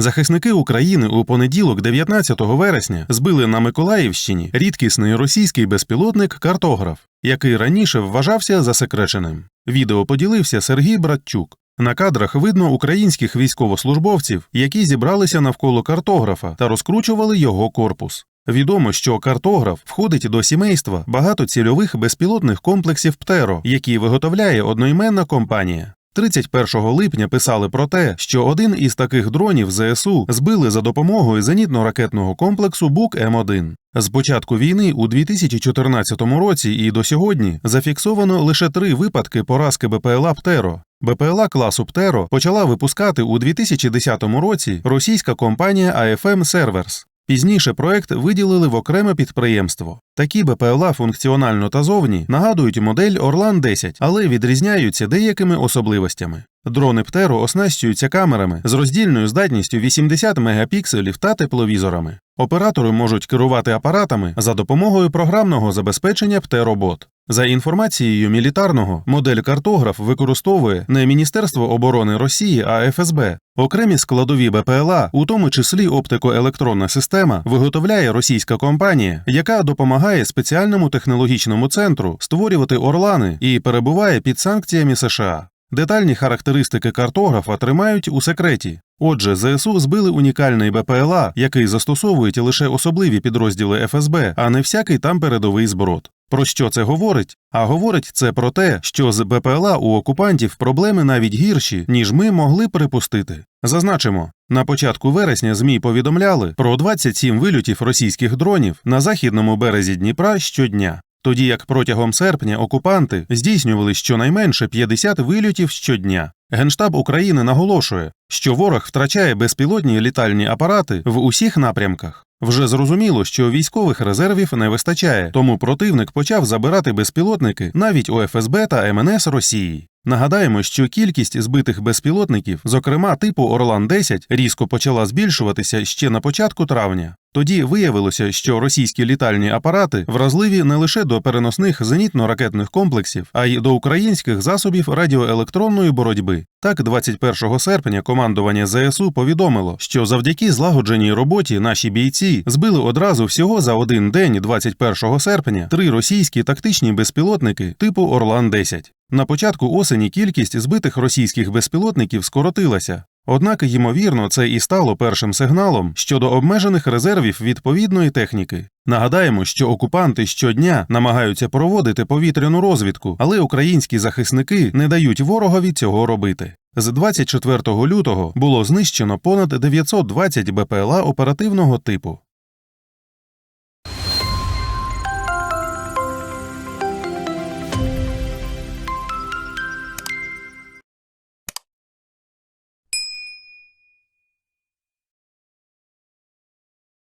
Захисники України у понеділок, 19 вересня, збили на Миколаївщині рідкісний російський безпілотник картограф, який раніше вважався засекреченим. Відео поділився Сергій Братчук. На кадрах видно українських військовослужбовців, які зібралися навколо картографа та розкручували його корпус. Відомо, що картограф входить до сімейства багатоцільових безпілотних комплексів ПТЕРО, які виготовляє одноіменна компанія. 31 липня писали про те, що один із таких дронів ЗСУ збили за допомогою зенітно-ракетного комплексу Бук М1. З початку війни у 2014 році і до сьогодні зафіксовано лише три випадки поразки БПЛА ПТЕРО. БПЛА класу ПТЕРО почала випускати у 2010 році російська компанія AFM Servers. Пізніше проект виділили в окреме підприємство. Такі БПЛА функціонально та зовні нагадують модель Орлан 10, але відрізняються деякими особливостями. Дрони ПТЕРО оснащуються камерами з роздільною здатністю 80 мегапікселів та тепловізорами. Оператори можуть керувати апаратами за допомогою програмного забезпечення ПТЕРОБОТ. За інформацією мілітарного, модель картограф використовує не Міністерство оборони Росії, а ФСБ. Окремі складові БПЛА, у тому числі оптико-електронна система, виготовляє російська компанія, яка допомагає спеціальному технологічному центру створювати орлани і перебуває під санкціями США. Детальні характеристики картографа тримають у секреті. Отже, ЗСУ збили унікальний БПЛА, який застосовують лише особливі підрозділи ФСБ, а не всякий там передовий зброд. Про що це говорить? А говорить це про те, що з БПЛА у окупантів проблеми навіть гірші, ніж ми могли припустити. Зазначимо, на початку вересня ЗМІ повідомляли про 27 вильотів російських дронів на західному березі Дніпра щодня. Тоді як протягом серпня окупанти здійснювали щонайменше 50 вильотів щодня. Генштаб України наголошує, що ворог втрачає безпілотні літальні апарати в усіх напрямках. Вже зрозуміло, що військових резервів не вистачає, тому противник почав забирати безпілотники навіть у ФСБ та МНС Росії. Нагадаємо, що кількість збитих безпілотників, зокрема типу Орлан 10, різко почала збільшуватися ще на початку травня. Тоді виявилося, що російські літальні апарати вразливі не лише до переносних зенітно-ракетних комплексів, а й до українських засобів радіоелектронної боротьби. Так, 21 серпня командування ЗСУ повідомило, що завдяки злагодженій роботі наші бійці збили одразу всього за один день, 21 серпня, три російські тактичні безпілотники типу Орлан 10 На початку осені кількість збитих російських безпілотників скоротилася. Однак, ймовірно, це і стало першим сигналом щодо обмежених резервів відповідної техніки. Нагадаємо, що окупанти щодня намагаються проводити повітряну розвідку, але українські захисники не дають ворогові цього робити. З 24 лютого було знищено понад 920 БПЛА оперативного типу.